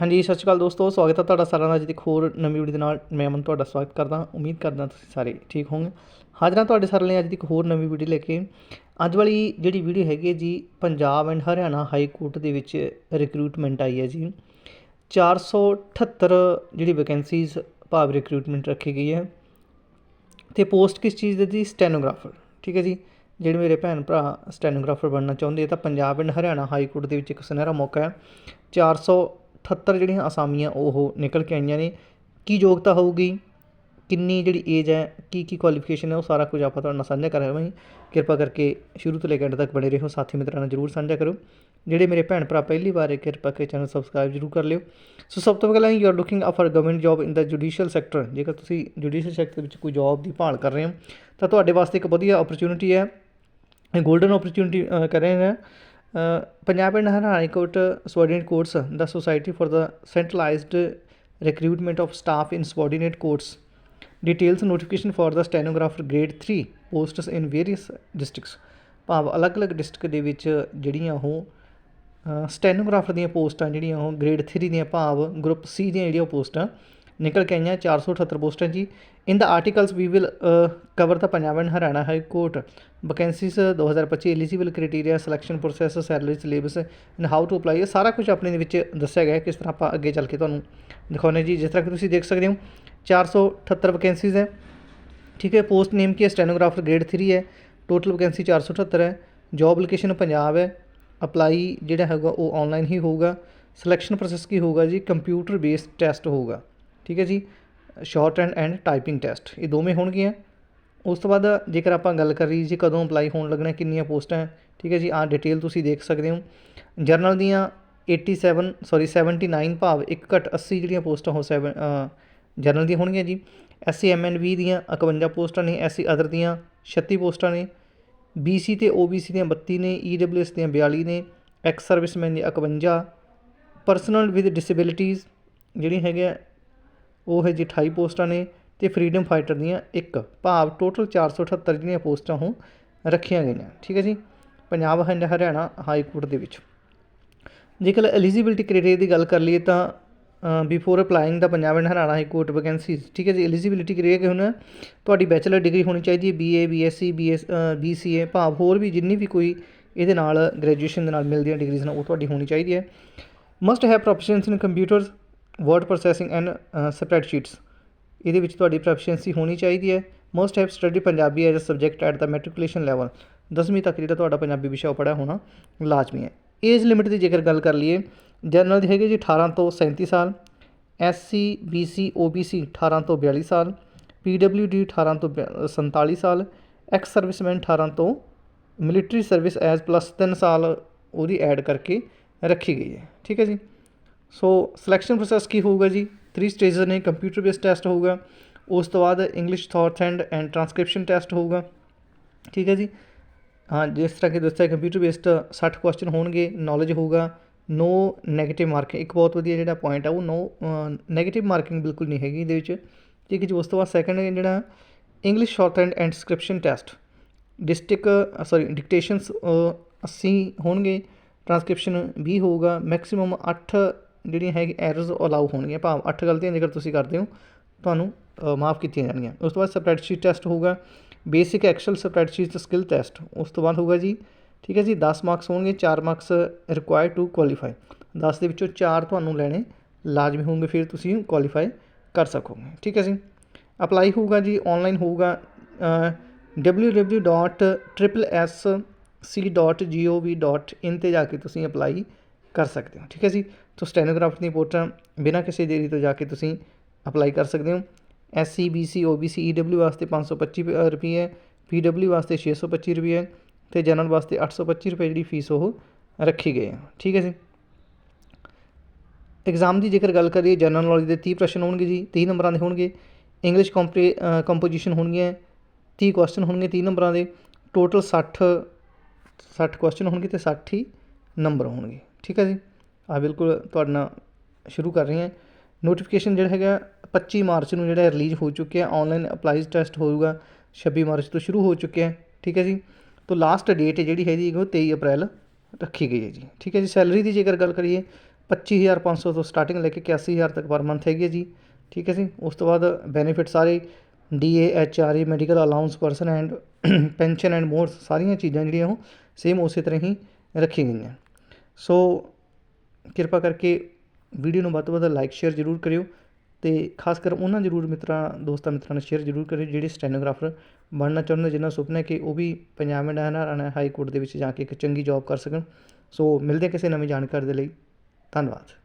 ਹਾਂਜੀ, ਸਤਿ ਸ਼੍ਰੀ ਅਕਾਲ ਦੋਸਤੋ, ਸਵਾਗਤ ਹੈ ਤੁਹਾਡਾ ਸਾਰਿਆਂ ਦਾ ਅੱਜ ਦੀ ਇੱਕ ਹੋਰ ਨਵੀਂ ਵੀਡੀਓ ਦੇ ਨਾਲ। ਮੈਂ ਅਮਨ ਤੁਹਾਡਾ ਸਵਾਗਤ ਕਰਦਾ ਉਮੀਦ ਕਰਦਾ ਤੁਸੀਂ ਸਾਰੇ ਠੀਕ ਹੋਵੋਗੇ। ਹਾਜ਼ਰਾਂ ਤੁਹਾਡੇ ਸਾਰਿਆਂ ਲਈ ਅੱਜ ਦੀ ਇੱਕ ਹੋਰ ਨਵੀਂ ਵੀਡੀਓ ਲੈ ਕੇ। ਅੱਜ ਵਾਲੀ ਜਿਹੜੀ ਵੀਡੀਓ ਹੈਗੀ ਹੈ ਜੀ, Punjab and Haryana high court ਦੇ ਵਿੱਚ ਰਿਕਰੂਟਮੈਂਟ ਆਈ ਹੈ ਜੀ। 478 ਜਿਹੜੀ ਵੈਕੈਂਸੀਜ਼ ਭਾਵ ਰਿਕਰੂਟਮੈਂਟ ਰੱਖੀ ਗਈ ਹੈ। ਤੇ ਪੋਸਟ ਕਿਸ ਚੀਜ਼ ਦੀ ਜੀ? ਸਟੈਨੋਗ੍ਰਾਫਰ ਠੀਕ ਹੈ ਜੀ। ਜਿਹੜੇ ਮੇਰੇ ਭੈਣ ਭਰਾ ਸਟੈਨੋਗ੍ਰਾਫਰ ਬਣਨਾ ਚਾਹੁੰਦੇ ਤਾਂ Punjab and Haryana high court ਦੇ ਵਿੱਚ ਇੱਕ ਸੁਨਹਿਰਾ ਮੌਕਾ ਹੈ। ਅਠੱਤਰ ਜਿਹੜੀਆਂ ਅਸਾਮੀਆਂ ਉਹ ਨਿਕਲ ਕੇ ਆਈਆਂ ਨੇ। ਕੀ ਯੋਗਤਾ ਹੋਊਗੀ? ਕਿੰਨੀ ਜਿਹੜੀ ਏਜ ਹੈ? ਕੀ ਕੀ ਕੁਆਲੀਫਿਕੇਸ਼ਨ ਹੈ? ਉਹ ਸਾਰਾ ਕੁਝ ਆਪਾਂ ਤੁਹਾਡੇ ਨਾਲ ਸਾਂਝਾ ਕਰ ਰਹੇ ਹਾਂ। ਕਿਰਪਾ ਕਰਕੇ ਸ਼ੁਰੂ ਤੋਂ ਲੈ ਕੇ ਅੰਤ ਤੱਕ ਬਣੇ ਰਹੋ। ਸਾਥੀ ਮਿੱਤਰਾਂ ਨਾਲ ਜਰੂਰ ਸਾਂਝਾ ਕਰੋ। ਜਿਹੜੇ ਮੇਰੇ ਭੈਣ ਭਰਾ ਪਹਿਲੀ ਵਾਰ ਹੈ, ਕਿਰਪਾ ਕਰਕੇ ਚੈਨਲ ਸਬਸਕ੍ਰਾਈਬ ਜਰੂਰ ਕਰ ਲਿਓ। ਸੋ ਸਭ ਤੋਂ ਪਹਿਲਾਂ you are looking for government job in the judicial sector ਜੇਕਰ ਤੁਸੀਂ ਜੁਡੀਸ਼ੀਅਲ ਸੈਕਟਰ ਵਿੱਚ ਕੋਈ ਜੌਬ ਦੀ ਭਾਲ ਕਰ ਰਹੇ ਹੋ, ਤਾਂ ਤੁਹਾਡੇ ਵਾਸਤੇ ਇੱਕ ਵਧੀਆ ਓਪਰਚ्युनिटी ਹੈ। ਗੋਲਡਨ ਓਪਰਚ्युनिटी ਕਰ ਰਹੇ ਹਾਂ Punjab and Haryana high court subordinate courts the society for the centralised recruitment of staff in subordinate courts details notification for the stenographer grade 3 posts in various districts ਭਾਵ ਅਲੱਗ-ਅਲੱਗ district ਦੇ ਵਿੱਚ ਜਿਹੜੀਆਂ ਉਹ stenographer ਦੀਆਂ ਪੋਸਟਾਂ, ਜਿਹੜੀਆਂ ਉਹ ਗ੍ਰੇਡ 3 ਦੀਆਂ, ਭਾਵ ਗਰੁੱਪ ਸੀ ਦੀਆਂ ਜਿਹੜੀਆਂ ਪੋਸਟਾਂ ਨਿਕਲ ਕੇ ਆਈਆਂ 478 ਪੋਸਟਾਂ ਜੀ in the articles we will cover the Punjab and Haryana high court vacancies 2025 eligible criteria selection process salary syllabus and how to apply ਇਹ ਸਾਰਾ ਕੁਝ ਆਪਣੇ ਦੇ ਵਿੱਚ ਦੱਸਿਆ ਗਿਆ ਹੈ ਕਿਸ ਤਰ੍ਹਾਂ ਆਪਾਂ ਅੱਗੇ ਚੱਲ ਕੇ ਤੁਹਾਨੂੰ ਦਿਖਾਉਂਦੇ ਜੀ ਜਿਸ ਤਰ੍ਹਾਂ ਕਿ ਤੁਸੀਂ ਦੇਖ ਸਕਦੇ ਹੋ 478 ਵੈਕੈਂਸੀਜ਼ ਹੈ ਠੀਕ ਹੈ ਪੋਸਟ ਨੇਮ ਕੀ ਹੈ ਸਟੈਨੋਗ੍ਰਾਫਰ ਗ੍ਰੇਡ 3 ਹੈ ਟੋਟਲ ਵੈਕੈਂਸੀ 478 ਹੈ ਜੌਬ ਲੋਕੇਸ਼ਨ ਪੰਜਾਬ ਹੈ ਅਪਲਾਈ ਜਿਹੜਾ ਹੈਗਾ ਉਹ ਆਨਲਾਈਨ ਹੀ ਹੋਊਗਾ ਸਿਲੈਕਸ਼ਨ ਪ੍ਰੋਸੈਸ ਕੀ ਹੋਊਗਾ ਜੀ ਕੰਪਿਊਟਰ ਬੇਸਡ ਟੈਸਟ ਹੋਊਗਾ ਠੀਕ ਹੈ ਜੀ shorthand and typing test ਇਹ ਦੋਵੇਂ ਹੋਣਗੀਆਂ। ਉਸ ਤੋਂ ਬਾਅਦ ਜੇਕਰ ਆਪਾਂ ਗੱਲ ਕਰੀ ਜੀ ਕਦੋਂ ਅਪਲਾਈ ਹੋਣ ਲੱਗਣਾ, ਕਿੰਨੀਆਂ ਪੋਸਟਾਂ ਹੈ ਠੀਕ ਹੈ ਜੀ, ਆਹ ਡਿਟੇਲ ਤੁਸੀਂ ਦੇਖ ਸਕਦੇ ਹੋ। ਜਰਨਲ ਦੀਆਂ 87 ਸੌਰੀ 79 ਭਾਵ 1 ਘੱਟ 80 ਜਿਹੜੀਆਂ ਪੋਸਟਾਂ ਹੋ 7 ਜਰਨਲ ਦੀਆਂ ਹੋਣਗੀਆਂ ਜੀ। ਐਸਸੀ ਐਮਐਨਵੀ ਦੀਆਂ 51 ਪੋਸਟਾਂ ਨੇ ਐਸਸੀ ਅਦਰ ਦੀਆਂ 36 ਪੋਸਟਾਂ ਨੇ। ਬੀਸੀ ਤੇ ਓਬੀਸੀ ਦੀਆਂ 32 ਨੇ ਈਡਬਲਯੂਐਸ ਦੀਆਂ 42 ਨੇ ਐਕਸ ਸਰਵਿਸਮੈਨ ਦੀਆਂ 51 ਪਰਸਨਲ ਵਿਦ ਡਿਸੇਬਿਲਿਟੀਜ਼ ਜਿਹੜੀਆਂ ਹੈਗੀਆਂ ਉਹ ਹੈ ਜੀ 28 ਪੋਸਟਾਂ ਨੇ ਤੇ ਫਰੀडम ਫਾਈਟਰ ਦੀਆਂ ਇੱਕ ਭਾਵ ਟੋਟਲ 478 ਜਿਹੜੀਆਂ ਪੋਸਟਾਂ ਉਹ ਰੱਖੀਆਂ ਗਈਆਂ। ਠੀਕ ਹੈ ਜੀ? Punjab and Haryana high court ਦੇ ਵਿੱਚ। ਜੇਕਰ ਐਲੀਜੀਬਿਲਟੀ ਕ੍ਰਾਈਟੇਰੀਆ ਦੀ ਗੱਲ ਕਰ ਲਈਏ ਤਾਂ before applying the Punjab and Haryana high court vacancies ਠੀਕ ਹੈ ਜੀ? ਐਲੀਜੀਬਿਲਟੀ ਕ੍ਰਾਈਟੇਰੀਆ ਕਿ ਹੁਣ ਤੁਹਾਡੀ ਬੈਚਲਰ ਡਿਗਰੀ ਹੋਣੀ ਚਾਹੀਦੀ ਹੈ ਬੀਏ ਬੀਐਸਸੀ ਬੀਐਸ ਬੀਸੀਏ ਭਾਵ ਹੋਰ ਵੀ ਜਿੰਨੀ ਵੀ ਕੋਈ ਇਹਦੇ ਨਾਲ ਗ੍ਰੈਜੂਏਸ਼ਨ ਦੇ ਨਾਲ ਮਿਲਦੀਆਂ ਡਿਗਰੀਜ਼ ਨੇ, ਉਹ ਤੁਹਾਡੀ ਹੋਣੀ ਚਾਹੀਦੀ ਹੈ। Must have professions in computers word processing and spreadsheets ਇਹਦੇ ਵਿੱਚ ਤੁਹਾਡੀ ਪ੍ਰੋਫੀਸ਼ੀਐਂਸੀ ਹੋਣੀ ਚਾਹੀਦੀ ਹੈ। Must have study Punjabi as a subject at the matriculation level 10ਵੀਂ ਤੱਕ ਜਿਹੜਾ ਤੁਹਾਡਾ ਪੰਜਾਬੀ ਵਿਸ਼ਾ ਉਹ ਪੜ੍ਹਿਆ ਹੋਣਾ ਲਾਜ਼ਮੀ ਹੈ। ਏਜ ਲਿਮਿਟ ਦੀ ਜੇਕਰ ਗੱਲ ਕਰ ਲਈਏ ਜਨਰਲ ਦੀ ਹੈਗੀ ਜੀ 18 ਤੋਂ 37 ਸਾਲ ਐਸਸੀ ਬੀਸੀ ਓਬੀਸੀ 18 ਤੋਂ 42 ਸਾਲ ਪੀਡਬਲਯੂਡੀ 18 ਤੋਂ 47 ਸਾਲ ਐਕਸ ਸਰਵਿਸਮੈਨ 18 ਤੋਂ ਮਿਲਟਰੀ ਸਰਵਿਸ ਐਜ਼ ਪਲੱਸ 3 ਸਾਲ ਉਹਦੀ ਐਡ ਕਰਕੇ ਰੱਖੀ ਗਈ ਹੈ। ਠੀਕ ਹੈ ਜੀ? ਸੋ ਸਿਲੈਕਸ਼ਨ ਪ੍ਰੋਸੈਸ ਕੀ ਹੋਊਗਾ ਜੀ? 3 ਸਟੇਜਸ ਨੇ ਕੰਪਿਊਟਰ ਬੇਸਡ ਟੈਸਟ ਹੋਊਗਾ, ਉਸ ਤੋਂ ਬਾਅਦ English shorthand and transcription test ਹੋਊਗਾ। ਠੀਕ ਹੈ ਜੀ? ਹਾਂ, ਜਿਸ ਤਰ੍ਹਾਂ ਕਿ ਦੱਸਿਆ ਕੰਪਿਊਟਰ ਬੇਸਡ 60 ਕੁਐਸਚਨ ਹੋਣਗੇ ਨੌਲੇਜ ਹੋਊਗਾ ਨੋ 네ਗੇਟਿਵ ਮਾਰਕਿੰਗ ਇੱਕ ਬਹੁਤ ਵਧੀਆ ਜਿਹੜਾ ਪੁਆਇੰਟ ਆ, ਉਹ ਨੋ 네ਗੇਟਿਵ ਮਾਰਕਿੰਗ ਬਿਲਕੁਲ ਨਹੀਂ ਹੈਗੀ ਇਹਦੇ ਵਿੱਚ। ਠੀਕ ਹੈ ਜੀ? ਉਸ ਤੋਂ ਬਾਅਦ ਸੈਕੰਡ ਜਿਹੜਾ English shorthand and transcription test district sorry dictations 80 ਹੋਣਗੇ ਟਰਾਂਸਕ੍ਰਿਪਸ਼ਨ 20 ਹੋਊਗਾ ਮੈਕਸਿਮਮ 8 ਜਿਹੜੀਆਂ ਹੈਗੀ ਐਰਰਸ ਅਲਾਉ ਹੋਣਗੀਆਂ, ਭਾਵ 8 ਗਲਤੀਆਂ ਜੇਕਰ ਤੁਸੀਂ ਕਰਦੇ ਹੋ, ਤੁਹਾਨੂੰ ਮਾਫ ਕੀਤੀਆਂ ਜਾਣਗੀਆਂ। ਉਸ ਤੋਂ ਬਾਅਦ ਸਪਰੈਡਸ਼ੀਟ ਟੈਸਟ ਹੋਊਗਾ। Basic excel spreadsheet skill test ਉਸ ਤੋਂ ਬਾਅਦ ਹੋਊਗਾ ਜੀ, ਠੀਕ ਹੈ ਜੀ 10 ਮਾਰਕਸ ਹੋਣਗੇ 4 ਮਾਰਕਸ ਰਿਕੁਆਇਰ ਟੂ ਕੁਆਲੀਫਾਈ 10 ਦੇ ਵਿੱਚੋਂ 4 ਤੁਹਾਨੂੰ ਲੈਣੇ ਲਾਜ਼ਮੀ ਹੋਣਗੇ, ਫਿਰ ਤੁਸੀਂ ਕੁਆਲੀਫਾਈ ਕਰ ਸਕੋਗੇ, ਠੀਕ ਹੈ ਜੀ। ਅਪਲਾਈ ਹੋਊਗਾ ਜੀ ਆਨਲਾਈਨ ਹੋਊਗਾ www.ssi.gov.in ਤੇ ਜਾ ਕੇ ਤੁਸੀਂ ਅਪਲਾਈ ਕਰ ਸਕਦੇ ਹੋ, ਠੀਕ ਹੈ ਜੀ। ਸੋ ਸਟੈਨੋਗ੍ਰਾਫਰ ਦੀਆਂ ਪੋਸਟਾਂ ਬਿਨਾਂ ਕਿਸੇ ਦੇਰੀ ਤੋਂ ਜਾ ਕੇ ਤੁਸੀਂ ਅਪਲਾਈ ਕਰ ਸਕਦੇ ਹੋ। S C B C O B C E W ਵਾਸਤੇ 525 ਰੁਪਏ ਪੀ ਡਬਲਿਊ ਵਾਸਤੇ 625 ਰੁਪਏ ਤੇ ਜਨਰਲ ਵਾਸਤੇ 825 ਰੁਪਏ ਜਿਹੜੀ ਫੀਸ ਉਹ ਰੱਖੀ ਗਈ ਹੈ ਠੀਕ ਹੈ ਜੀ? ਐਗਜ਼ਾਮ ਦੀ ਜੇਕਰ ਗੱਲ ਕਰੀਏ ਜਨਰਲ ਨੌਲੇਜ ਦੇ 30 ਪ੍ਰਸ਼ਨ ਹੋਣਗੇ ਜੀ 30 ਨੰਬਰਾਂ ਦੇ ਹੋਣਗੇ। ਇੰਗਲਿਸ਼ ਕੰਪਰੀ ਕੰਪੋਜੀਸ਼ਨ ਹੋਣਗੀਆਂ 30 ਕੁਐਸਚਨ ਹੋਣਗੇ 30 ਨੰਬਰਾਂ ਦੇ। ਟੋਟਲ 60 60 ਕੁਐਸਚਨ ਹੋਣਗੇ ਤੇ 60 ਹੀ ਨੰਬਰ ਹੋਣਗੇ। ਠੀਕ ਹੈ ਜੀ? ਆ ਬਿਲਕੁਲ ਤੁਹਾਡੇ ਨਾਲ ਸ਼ੁਰੂ ਕਰ ਰਹੇ ਹਾਂ। ਨੋਟੀਫਿਕੇਸ਼ਨ ਜਿਹੜਾ ਹੈਗਾ 25 ਮਾਰਚ ਨੂੰ ਜਿਹੜਾ ਰਿਲੀਜ਼ ਹੋ ਚੁੱਕਿਆ ਆਨਲਾਈਨ ਅਪਲਾਈਜ਼ ਟੈਸਟ ਹੋਊਗਾ। 26 ਮਾਰਚ ਤੋਂ ਸ਼ੁਰੂ ਹੋ ਚੁੱਕਿਆ ਠੀਕ ਹੈ ਜੀ? ਤੋਂ ਲਾਸਟ ਡੇਟ ਜਿਹੜੀ ਹੈਗੀ ਉਹ 23 ਅਪ੍ਰੈਲ ਰੱਖੀ ਗਈ ਹੈ ਜੀ। ਠੀਕ ਹੈ ਜੀ? ਸੈਲਰੀ ਦੀ ਜੇਕਰ ਗੱਲ ਕਰੀਏ 25500 ਤੋਂ ਸਟਾਰਟਿੰਗ ਲੈ ਕੇ 81000 ਤੱਕ ਪਰ ਮੰਥ ਹੈਗੀ ਹੈ ਜੀ। ਠੀਕ ਹੈ ਜੀ? ਉਸ ਤੋਂ ਬਾਅਦ ਬੈਨੀਫਿਟ ਸਾਰੇ DA H R E medical allowance person and pension and more ਸਾਰੀਆਂ ਚੀਜ਼ਾਂ ਜਿਹੜੀਆਂ ਉਹ ਸੇਮ ਉਸੇ ਤਰ੍ਹਾਂ ਹੀ ਰੱਖੀਆਂ ਗਈਆਂ। ਸੋ ਕਿਰਪਾ ਕਰਕੇ ਵੀਡੀਓ ਨੂੰ ਵੱਧ ਤੋਂ ਵੱਧ ਲਾਈਕ, ਸ਼ੇਅਰ ਜ਼ਰੂਰ ਕਰਿਓ ਅਤੇ ਖਾਸ ਕਰ ਉਹਨਾਂ ਜ਼ਰੂਰ ਮਿੱਤਰਾਂ, ਦੋਸਤਾਂ ਮਿੱਤਰਾਂ ਨਾਲ ਸ਼ੇਅਰ ਜ਼ਰੂਰ ਕਰਿਓ ਜਿਹੜੇ ਸਟੈਨੋਗ੍ਰਾਫਰ ਬਣਨਾ ਚਾਹੁੰਦੇ ਜਿਨ੍ਹਾਂ ਸੁਪਨਾ ਕਿ ਉਹ ਵੀ Punjab and Haryana high court ਦੇ ਵਿੱਚ ਜਾ ਕੇ ਇੱਕ ਚੰਗੀ ਜੌਬ ਕਰ ਸਕਣ। ਸੋ ਮਿਲਦੇ ਕਿਸੇ ਨਵੀਂ ਜਾਣਕਾਰੀ ਦੇ ਲਈ। ਧੰਨਵਾਦ।